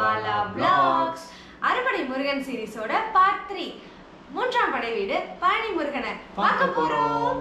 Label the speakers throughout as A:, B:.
A: Bala blocks அறுபடை Murugan சீரிஸோட part three மூன்றாம் படை வீடு பழனி முருகனை பார்க்க போறோம்.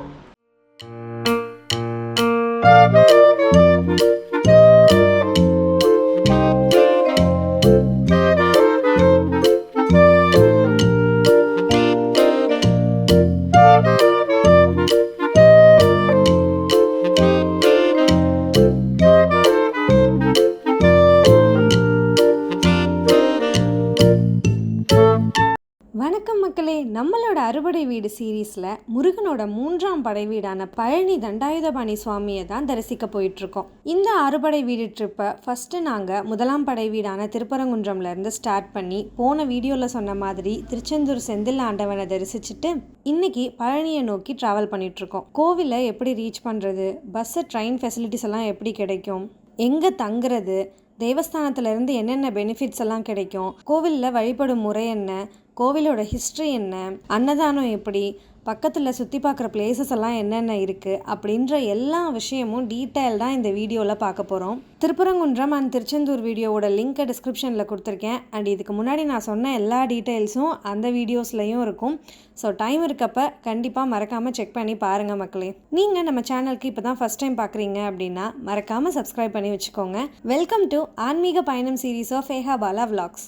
B: நம்மளோட வீடு சீரீஸில் முருகனோட மூன்றாம் படை வீடான பழனி தண்டாயுதபாணி சுவாமியை தான் தரிசிக்க போயிட்டுருக்கோம். இந்த அறுபடை வீடு ட்ரிப்பை ஃபஸ்ட்டு நாங்கள் முதலாம் படை வீடான திருப்பரங்குன்றம்லேருந்து ஸ்டார்ட் பண்ணி போன வீடியோவில் சொன்ன மாதிரி திருச்செந்தூர் செந்தில் ஆண்டவனை தரிசிச்சுட்டு இன்னைக்கு பழனியை நோக்கி ட்ராவல் பண்ணிகிட்ருக்கோம் கோவிலை எப்படி ரீச் பண்ணுறது பஸ்ஸு ட்ரெயின் ஃபெசிலிட்டிஸ் எல்லாம் எப்படி கிடைக்கும் எங்கே தங்குறது தேவஸ்தானத்துலேருந்து என்னென்ன பெனிஃபிட்ஸ் எல்லாம் கிடைக்கும் கோவிலில் வழிபடும் முறை என்ன கோவிலோட ஹிஸ்ட்ரி என்ன? அன்னதானம் எப்படி? பக்கத்தில் சுற்றி பார்க்குற பிளேசஸ் எல்லாம் என்னென்ன இருக்குது அப்படின்ற எல்லா விஷயமும் டீட்டெயில்டாக இந்த வீடியோவில் பார்க்க போகிறோம் திருப்பரங்குன்றம் அண்ட் திருச்செந்தூர் வீடியோவோட லிங்க்கை டிஸ்கிரிப்ஷனில் கொடுத்துருக்கேன் அண்ட் இதுக்கு முன்னாடி நான் சொன்ன எல்லா டீட்டெயில்ஸும் அந்த வீடியோஸ்லையும் இருக்கும் ஸோ டைம் இருக்கப்ப கண்டிப்பாக மறக்காமல் செக் பண்ணி பாருங்கள் மக்களே நீங்கள் நம்ம சேனலுக்கு இப்போ தான் ஃபஸ்ட் டைம் பார்க்குறீங்க அப்படின்னா மறக்காமல் சப்ஸ்கிரைப் பண்ணி வச்சுக்கோங்க வெல்கம் டு ஆன்மீக பயணம் series of ஏஹா Bala
C: vlogs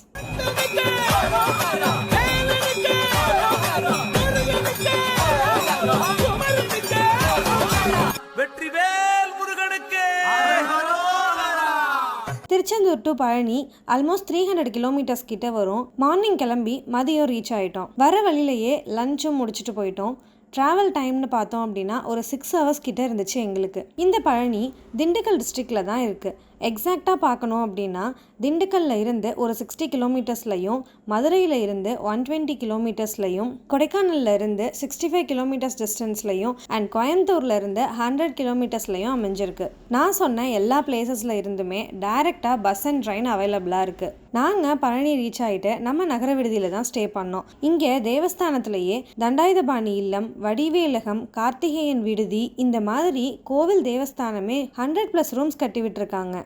C: Yeah!
B: Tiruchendur to Palani almost three hundred kilometers கிட்ட வரும். மார்னிங் கிளம்பி மதியம் ரீச் ஆகிட்டோம் வர வழியிலேயே லஞ்சும் முடிச்சுட்டு போயிட்டோம். ட்ராவல் டைம்னு பார்த்தோம் அப்படின்னா ஒரு சிக்ஸ் ஹவர்ஸ் கிட்ட இருந்துச்சு எங்களுக்கு. இந்த பழனி திண்டுக்கல் டிஸ்ட்ரிக்டில் தான் இருக்குது எக்ஸாக்டாக பார்க்கணும் அப்படின்னா திண்டுக்கல்ல இருந்து ஒரு சிக்ஸ்டி கிலோமீட்டர்ஸ்லையும் மதுரையில் இருந்து ஒன் டுவெண்ட்டி கிலோமீட்டர்ஸ்லையும் கொடைக்கானல்ல இருந்து சிக்ஸ்டி ஃபைவ் கிலோமீட்டர்ஸ் டிஸ்டன்ஸ்லையும் அண்ட் கோயம்புத்தூர்ல இருந்து ஹண்ட்ரட் கிலோமீட்டர்ஸ்லையும் அமைஞ்சிருக்கு. நான் சொன்ன எல்லா பிளேசஸ்ல இருந்துமே டைரெக்டாக பஸ் அண்ட் ட்ரெயின் அவைலபிளாக இருக்குது நாங்கள் பழனி ரீச் ஆகிட்டு நம்ம நகர விடுதியில் தான் ஸ்டே பண்ணோம். இங்கே தேவஸ்தானத்திலேயே தண்டாயுதபாணி இல்லம் வடிவேலகம் கார்த்திகேயன் விடுதி இந்த மாதிரி கோவில் தேவஸ்தானமே ஹண்ட்ரட் ப்ளஸ் ரூம்ஸ் கட்டி விட்டுருக்காங்க.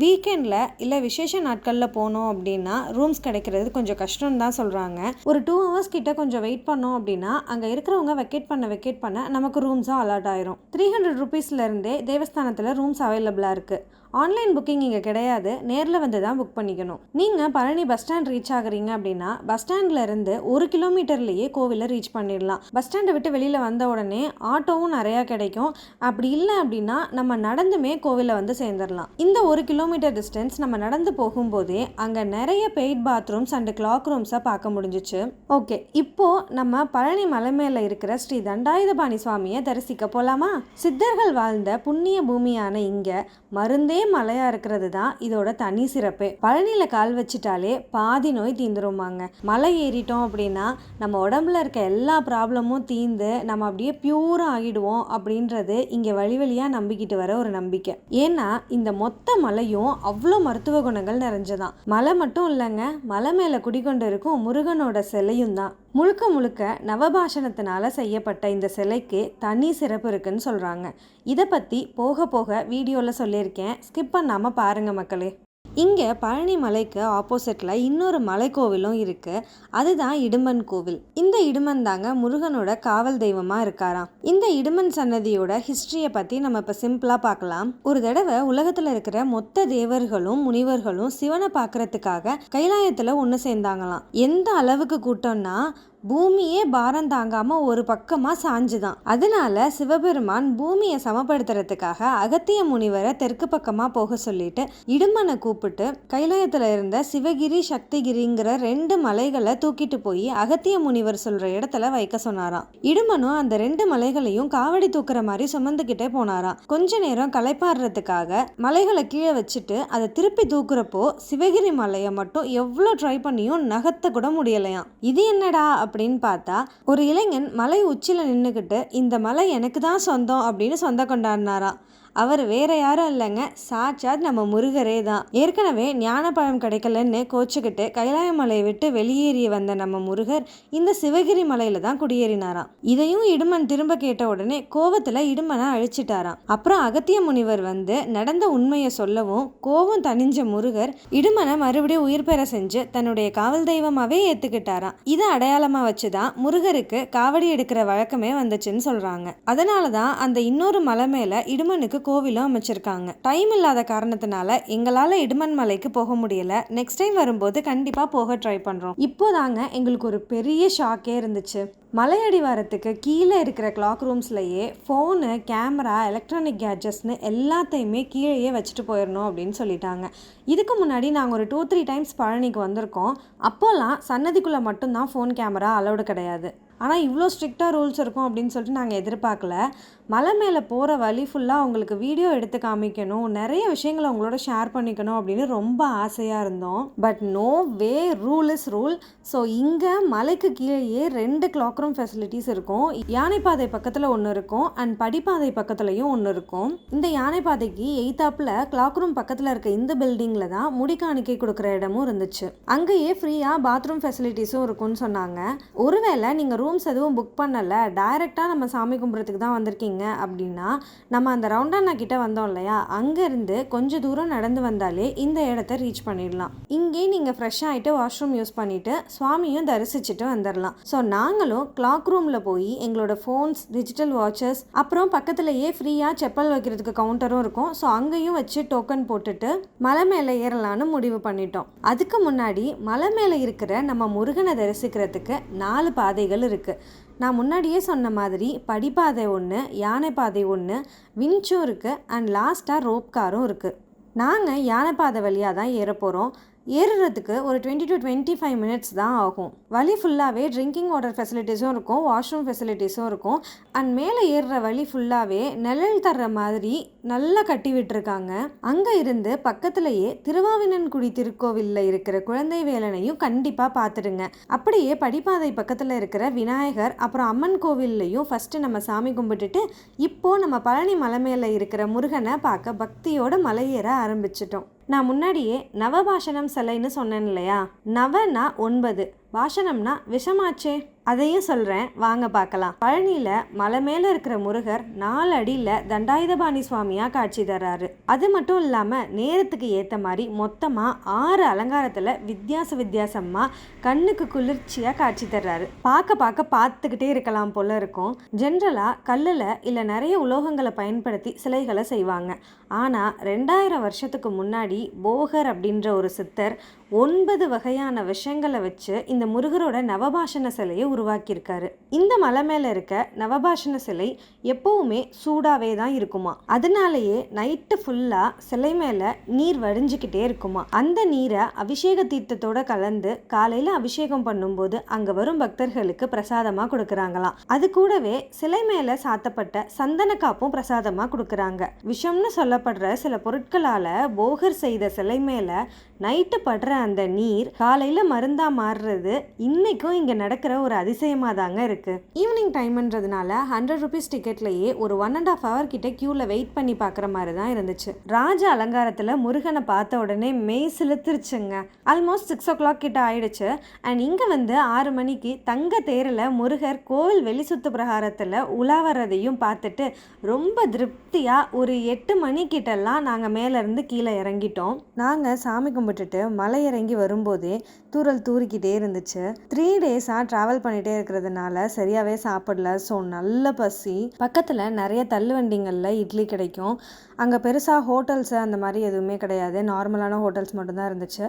B: வீக்கெண்டில் இல்லை விசேஷ நாட்களில் போனோம் அப்படின்னா ரூம்ஸ் கிடைக்கிறது கொஞ்சம் கஷ்டம் தான் சொல்கிறாங்க ஒரு டூ ஹவர்ஸ் கிட்ட கொஞ்சம் வெயிட் பண்ணோம் அப்படின்னா அங்கே இருக்கிறவங்க வெக்கேட் பண்ண வெக்கேட் பண்ண நமக்கு ரூம்ஸும் அலாட் ஆயிரும். த்ரீ ஹண்ட்ரட் ருபீஸ்லேருந்தே தேவஸ்தானத்தில் ரூம்ஸ் அவைலபிளாக இருக்குது ஆன்லைன் புக்கிங் இங்கே கிடையாது. நேரில் வந்து தான் புக் பண்ணிக்கணும். நீங்கள் பழனி பஸ் ஸ்டாண்ட் ரீச் ஆகுறீங்க அப்படின்னா பஸ் ஸ்டாண்ட்லேருந்து ஒரு கிலோமீட்டர்லேயே கோவிலை ரீச் பண்ணிடலாம். பஸ் ஸ்டாண்டை விட்டு வெளியில் வந்த உடனே ஆட்டோவும் நிறையா கிடைக்கும். அப்படி இல்லை அப்படின்னா நம்ம நடந்துமே கோவிலை வந்து சேர்ந்துடலாம். இந்த ஒரு கிலோ கிலோமீட்டர் டிஸ்டன்ஸ் நம்ம நடந்து போகும்போதே அங்கே நிறைய பெய்ட் பாத்ரூம்ஸ் அண்ட் கிளாக் ரூம்ஸை பார்க்க முடிஞ்சிச்சு. ஓகே இப்போ நம்ம பழனி மலை மேலே இருக்கிற ஸ்ரீ தண்டாயுதபாணி சுவாமியை தரிசிக்க போகலாமா சித்தர்கள் வாழ்ந்த புண்ணிய பூமியான இங்கே மருந்தே மலையா இருக்கிறது தான் இதோட தனி சிறப்பு. பழனியில கால் வச்சிட்டாலே பாதி நோய் தீந்துருமாங்க. மலை ஏறிட்டோம் அப்படின்னா நம்ம உடம்புல இருக்க எல்லா ப்ராப்ளமும் தீந்து நம்ம அப்படியே பியூரா ஆகிடுவோம் அப்படின்றது இங்கே வழி வழியாக நம்பிக்கிட்டு வர ஒரு நம்பிக்கை. ஏன்னா இந்த மொத்த மலை மலையும் அவ்வளோ மருத்துவ குணங்கள் நிறைஞ்சதான் மலை மட்டும் இல்லைங்க மலை மேலே குடிகொண்டு இருக்கும் முருகனோட சிலையும் தான். முழுக்க முழுக்க நவபாஷணத்தினால செய்யப்பட்ட இந்த சிலைக்கு தனி சிறப்பு இருக்குன்னு சொல்கிறாங்க இதை பற்றி போக போக வீடியோவில் சொல்லியிருக்கேன். ஸ்கிப் பண்ணாமல் பாருங்கள் மக்களே. இங்கே பழனி மலைக்கு ஆப்போசிட்டில் இன்னொரு மலைக்கோவிலும் இருக்குது அதுதான் இடுமன் கோவில். இந்த இடுமன் தாங்க முருகனோட காவல் தெய்வமாக இருக்காராம். இந்த இடுமன் சன்னதியோட ஹிஸ்ட்ரியை பற்றி நம்ம இப்போ சிம்பிளாக பார்க்கலாம். ஒரு தடவை உலகத்தில் இருக்கிற மொத்த தேவர்களும் முனிவர்களும் சிவனை பார்க்கறதுக்காக கைலாயத்தில் ஒன்று சேர்ந்தாங்களாம். எந்த அளவுக்கு கூட்டம்னா பூமியே பாரம் தாங்காம ஒரு பக்கமா சாஞ்சுதான். அதனால சிவபெருமான் பூமியை சமப்படுத்துறதுக்காக அகத்திய முனிவரை தெற்கு பக்கமா போக சொல்லிட்டு இடுமனை கூப்பிட்டு கைலாயத்துல இருந்த சிவகிரி சக்திகிரிங்கிற ரெண்டு மலைகளை தூக்கிட்டு போய் அகத்திய முனிவர் சொல்ற இடத்துல வைக்க சொன்னாராம். இடுமனும் அந்த ரெண்டு மலைகளையும் காவடி தூக்குற மாதிரி சுமந்துக்கிட்டே போனாராம். கொஞ்ச நேரம் களைப்பாடுறதுக்காக மலைகளை கீழே வச்சுட்டு அதை திருப்பி தூக்குறப்போ சிவகிரி மலையை மட்டும் எவ்வளோ ட்ரை பண்ணியும் நகர்த்த கூட முடியலையாம். இது என்னடா அப்படின்னு பார்த்தா ஒரு இளைஞன் மலை உச்சியில் நின்றுக்கிட்டு இந்த மலை எனக்கு தான் சொந்தம் அப்படின்னு சொந்த கொண்டாடினாராம். அவர் வேற யாரும் இல்லைங்க. சாட்சாத் நம்ம முருகரே தான். ஏற்கனவே ஞானப்பழம் கிடைக்கலன்னு கோச்சுக்கிட்டு கைலாய மலையை விட்டு வெளியேறி வந்த நம்ம முருகர் இந்த சிவகிரி மலையில தான் குடியேறினாராம். இதையும் இடுமன் திரும்ப கேட்ட உடனே கோவத்துல இடுமனை அழிச்சிட்டாராம். அப்புறம் அகத்திய முனிவர் வந்து நடந்த உண்மையை சொல்லவும் கோவம் தணிஞ்ச முருகர் இடுமனை மறுபடியும் உயிர் பெற செஞ்சு தன்னுடைய காவல் தெய்வமாவே ஏத்துக்கிட்டாராம். இதை அடையாளமா வச்சுதான் முருகருக்கு காவடி எடுக்கிற வழக்கமே வந்துச்சுன்னு சொல்றாங்க. அதனாலதான் அந்த இன்னொரு மலை மேல இடுமனுக்கு கோவிலும் அமைச்சிருக்காங்க. டைம் இல்லாத காரணத்தினால எங்களால இடுமன் மலைக்கு போக முடியல. நெக்ஸ்ட் டைம் வரும்போது கண்டிப்பா போக ட்ரை பண்றோம். இப்போதாங்க எங்களுக்கு ஒரு பெரிய ஷாக்கே இருந்துச்சு. மலையடிவாரத்துக்கு கீழே இருக்கிற கிளாக் ரூம்ஸ்லையே ஃபோனு கேமரா எலக்ட்ரானிக் கேட்ஜெட்ஸ்னு எல்லாத்தையுமே கீழேயே வச்சுட்டு போயிடணும் அப்படின்னு சொல்லிட்டாங்க. இதுக்கு முன்னாடி நாங்கள் ஒரு டூ த்ரீ டைம்ஸ் பழனிக்கு வந்திருக்கோம். அப்போல்லாம் சன்னதிக்குள்ளே மட்டும்தான் ஃபோன் கேமரா அலௌடு கிடையாது. ஆனால் இவ்வளோ ஸ்ட்ரிக்டாக ரூல்ஸ் இருக்கும் அப்படின்னு சொல்லிட்டு நாங்கள் எதிர்பார்க்கல. மலை மேலே போகிற வழி ஃபுல்லாக அவங்களுக்கு வீடியோ எடுத்து காமிக்கணும். நிறைய விஷயங்களை அவங்களோட ஷேர் பண்ணிக்கணும் அப்படின்னு ரொம்ப ஆசையாக இருந்தோம். But no way rule is rule so இங்கே மலைக்கு கீழேயே ரெண்டு கிளாக் ரூம் ஃபெசிலிட்டிஸ் இருக்கும். யானைப்பாதை பக்கத்தில் ஒன்று இருக்கும். அண்ட் படிப்பாதை பக்கத்துலையும் ஒன்று இருக்கும். இந்த யானைப்பாதைக்கு எய்த்தாப்பில் கிளாக் ரூம் பக்கத்தில் இருக்க இந்த பில்டிங்கில் தான் முடி காணிக்கை கொடுக்குற இடமும் இருந்துச்சு. அங்கேயே ஃப்ரீயாக பாத்ரூம் ஃபெசிலிட்டிஸும் இருக்கும்னு சொன்னாங்க. ஒருவேளை நீங்கள் ரூம்ஸ் எதுவும் புக் பண்ணலை டைரெக்டாக நம்ம சாமி கும்பிட்றதுக்கு தான் வந்திருக்கீங்க. அப்படின்னா நம்ம அந்த ரவுண்டானா கிட்ட வந்தோம் இல்லையா? அங்கேருந்து கொஞ்சம் தூரம் நடந்து வந்தாலே இந்த இடத்த ரீச் பண்ணிடலாம். இங்கே நீங்கள் ஃப்ரெஷ் ஆகிட்டு வாஷ்ரூம் யூஸ் பண்ணிவிட்டு சுவாமியும் தரிசிச்சுட்டு வந்துடலாம். ஸோ நாங்களும் கிளாக் ரூமில் போய் எங்களோட ஃபோன்ஸ் டிஜிட்டல் வாட்சஸ் அப்புறம் பக்கத்துலேயே ஃப்ரீயாக செப்பல் வைக்கிறதுக்கு கவுண்டரும் இருக்கும். ஸோ அங்கேயும் வச்சு டோக்கன் போட்டுட்டு மலை மேலே ஏறலான்னு முடிவு பண்ணிட்டோம். அதுக்கு முன்னாடி மலை மேலே இருக்கிற நம்ம முருகனை தரிசிக்கிறதுக்கு நாலு பாதைகள் இருக்குது நான் முன்னாடியே சொன்ன மாதிரி படிப்பாதை ஒன்று யானை பாதை ஒன்று வின்ச்சும் இருக்குது அண்ட் லாஸ்ட்டாக ரோப் காரும் இருக்குது நாங்கள் யானைப்பாதை வழியாக தான் ஏற போகிறோம் ஏறுறதுக்கு ஒரு twenty to twenty five minutes தான் ஆகும். வழி ஃபுல்லாகவே ட்ரிங்கிங் வாட்டர் ஃபெசிலிட்டிஸும் இருக்கும் வாஷ்ரூம் ஃபெசிலிட்டிஸும் இருக்கும். அண்ட் மேலே ஏறுற வழி ஃபுல்லாகவே நிழல் தர்ற மாதிரி நல்லா கட்டி விட்டுருக்காங்க. அங்கே இருந்து பக்கத்துலேயே திருவாவினன்குடி திருக்கோவிலில் இருக்கிற குழந்தை வேலனையும் கண்டிப்பாக பார்த்துடுங்க அப்படியே படிப்பாதை பக்கத்தில் இருக்கிற விநாயகர் அப்புறம் அம்மன் கோவில்லையும் ஃபஸ்ட்டு நம்ம சாமி கும்பிட்டுட்டு இப்போ நம்ம பழனி மலை மேலே இருக்கிற முருகனை பார்க்க பக்தியோட மலையேற ஆரம்பிச்சிட்டோம். நான் முன்னாடியே நவபாஷணம் சிலைன்னு சொன்னேன் இல்லையா? நவனா ஒன்பது. பாஷணம்னா விஷமாச்சே? அதையும் சொல்கிறேன் வாங்க பார்க்கலாம். பழனியில் மலை மேலே இருக்கிற முருகர் நாலு அடியில் தண்டாயுதபாணி சுவாமியாக காட்சி தர்றாரு. அது மட்டும் இல்லாமல் நேரத்துக்கு ஏற்ற மாதிரி மொத்தமாக ஆறு அலங்காரத்தில் வித்தியாச வித்தியாசமாக கண்ணுக்கு குளிர்ச்சியாக காட்சி தர்றாரு. பார்க்க பார்க்க பார்த்துக்கிட்டே இருக்கலாம் போல இருக்கும். ஜென்ரலாக கல்லில் இல்லை நிறைய உலோகங்களை பயன்படுத்தி சிலைகளை செய்வாங்க. ஆனால் ரெண்டாயிரம் வருஷத்துக்கு முன்னாடி போகர் அப்படின்ற ஒரு சித்தர் ஒன்பது வகையான விஷங்களை வச்சு இந்த முருகரோட நவபாஷண சிலையை உருவாக்கியிருக்காரு. இந்த மலை மேலே இருக்க நவபாஷண சிலை எப்பவுமே சூடாகவே தான் இருக்குமா? அதனாலேயே நைட்டு ஃபுல்லாக சிலை மேலே நீர் வடிஞ்சுக்கிட்டே இருக்குமா? அந்த நீரை அபிஷேக தீர்த்தத்தோட கலந்து காலையில் அபிஷேகம் பண்ணும்போது அங்கே வரும் பக்தர்களுக்கு பிரசாதமாக கொடுக்குறாங்களாம். அது கூடவே சிலை மேலே சாத்தப்பட்ட சந்தன காப்பும் பிரசாதமாக கொடுக்குறாங்க. விஷம்னு சொல்லப்படுற சில பொருட்களால் போகர் செய்த சிலை மேலே நைட்டு படுற அந்த நீர் காலையில் மருந்தாக மாறுறது இன்றைக்கும் இங்கே நடக்கிற ஒரு அதிசயமாக தாங்க இருக்குது இருக்குது ஈவினிங் டைம்ன்றதுனால ஹண்ட்ரட் ருபீஸ் டிக்கெட்லேயே ஒரு ஒன் அண்ட் ஆஃப் ஹவர் கிட்ட க்யூவில் வெயிட் பண்ணி பார்க்குற மாதிரி தான் இருந்துச்சு. ராஜ அலங்காரத்தில் முருகனை பார்த்த உடனே மெய் செலுத்திருச்சுங்க ஆல்மோஸ்ட் சிக்ஸ் ஓ கிளாக் கிட்ட ஆயிடுச்சு. அண்ட் இங்கே வந்து ஆறு மணிக்கு தங்க தேரில் முருகர் கோவில் வெளிசுத்து பிரகாரத்தில் உலா வர்றதையும் பார்த்துட்டு ரொம்ப திருப்தியாக ஒரு எட்டு மணிக்கிட்டெல்லாம் நாங்கள் மேலேருந்து கீழே இறங்கிட்டோம். நாங்கள் சாமி கும்பிட்டுட்டு மலை இறங்கி வரும்போதே தூரல் தூரிக்கிட்டே இருந்துச்சு. த்ரீ டேஸாக ட்ராவல் பண்ணிகிட்டே இருக்கிறதுனால சரியாகவே சாப்பிடல. ஸோ நல்ல பசி. பக்கத்தில் நிறைய தள்ளுவண்டிங்களில் இட்லி கிடைக்கும். அங்கே பெருசாக ஹோட்டல்ஸு அந்த மாதிரி எதுவுமே கிடையாது. நார்மலான ஹோட்டல்ஸ் மட்டும்தான் இருந்துச்சு.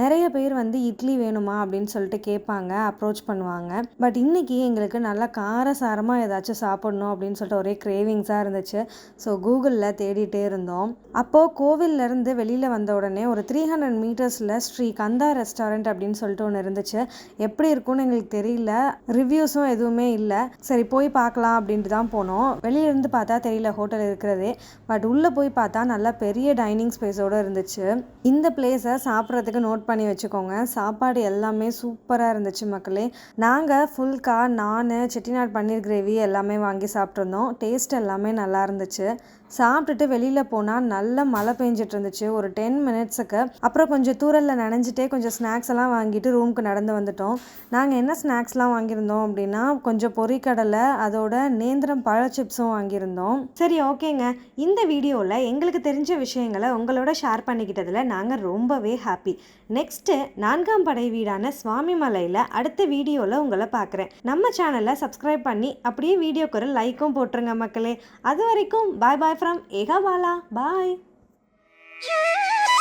B: நிறைய பேர் வந்து இட்லி வேணுமா அப்படின்னு சொல்லிட்டு கேட்பாங்க அப்ரோச் பண்ணுவாங்க. பட் இன்னைக்கு எங்களுக்கு நல்லா காரசாரமாக ஏதாச்சும் சாப்பிடணும் அப்படின்னு சொல்லிட்டு ஒரே கிரேவிங்ஸாக இருந்துச்சு. ஸோ கூகுளில் தேடிட்டே இருந்தோம். அப்போது கோவில்லேருந்து வெளியில் வந்த உடனே ஒரு த்ரீ ஹண்ட்ரட் மீட்டர்ஸில் ஸ்ரீ கந்தா ரெஸ்டாரண்ட் அப்படின்னு சொல்லிட்டு ஒன்று இருந்துச்சு. எப்படி இருக்கும்னு எங்களுக்கு தெரியல. ரிவ்யூஸும் எதுவும் எதுவுமே இல்லை. சரி போய் பார்க்கலாம் அப்படின்ட்டு தான் போனோம். வெளியிலேருந்து பார்த்தா தெரியல ஹோட்டல் இருக்கிறதே. பட் உள்ளே போய் பார்த்தா நல்லா பெரிய டைனிங் ஸ்பேஸோடு இருந்துச்சு. இந்த பிளேஸை சாப்பிட்றதுக்கு நோட் பண்ணி வச்சுக்கோங்க. சாப்பாடு எல்லாமே சூப்பராக இருந்துச்சு மக்களே. நாங்கள் ஃபுல்கா நான் செட்டிநாடு பன்னீர் கிரேவி எல்லாமே வாங்கி சாப்பிட்ருந்தோம் டேஸ்ட் எல்லாமே நல்லா இருந்துச்சு. சாப்பிட்டுட்டு வெளியில் போனால் நல்ல மழை பெஞ்சிட்டு இருந்துச்சு. ஒரு டென் மினிட்ஸுக்கு அப்புறம் கொஞ்சம் தூரலில் நனைஞ்சிட்டே கொஞ்சம் ஸ்நாக்ஸ் எல்லாம் வாங்கிட்டு ரூமுக்கு நடந்து வந்துட்டோம். நாங்கள் என்ன ஸ்நாக்ஸ்லாம் வாங்கியிருந்தோம் அப்படின்னா கொஞ்சம் பொரிக்கடலை அதோட நேந்திரம் பழ சிப்ஸும் வாங்கியிருந்தோம். சரி ஓகேங்க. இந்த வீடியோவில் எங்களுக்கு தெரிஞ்ச விஷயங்களை உங்களோட ஷேர் பண்ணிக்கிட்டதில் நாங்கள் ரொம்பவே ஹாப்பி நெக்ஸ்ட்டு நான்காம் படை வீடான சுவாமி மலையில் அடுத்த வீடியோவில் உங்களை பார்க்குறேன் நம்ம சேனலை சப்ஸ்கிரைப் பண்ணி அப்படியே வீடியோக்கு ஒரு லைக்கும் போட்டுருங்க மக்களே. அது வரைக்கும் பாய் bye from Eka Bala bye
A: Yeah.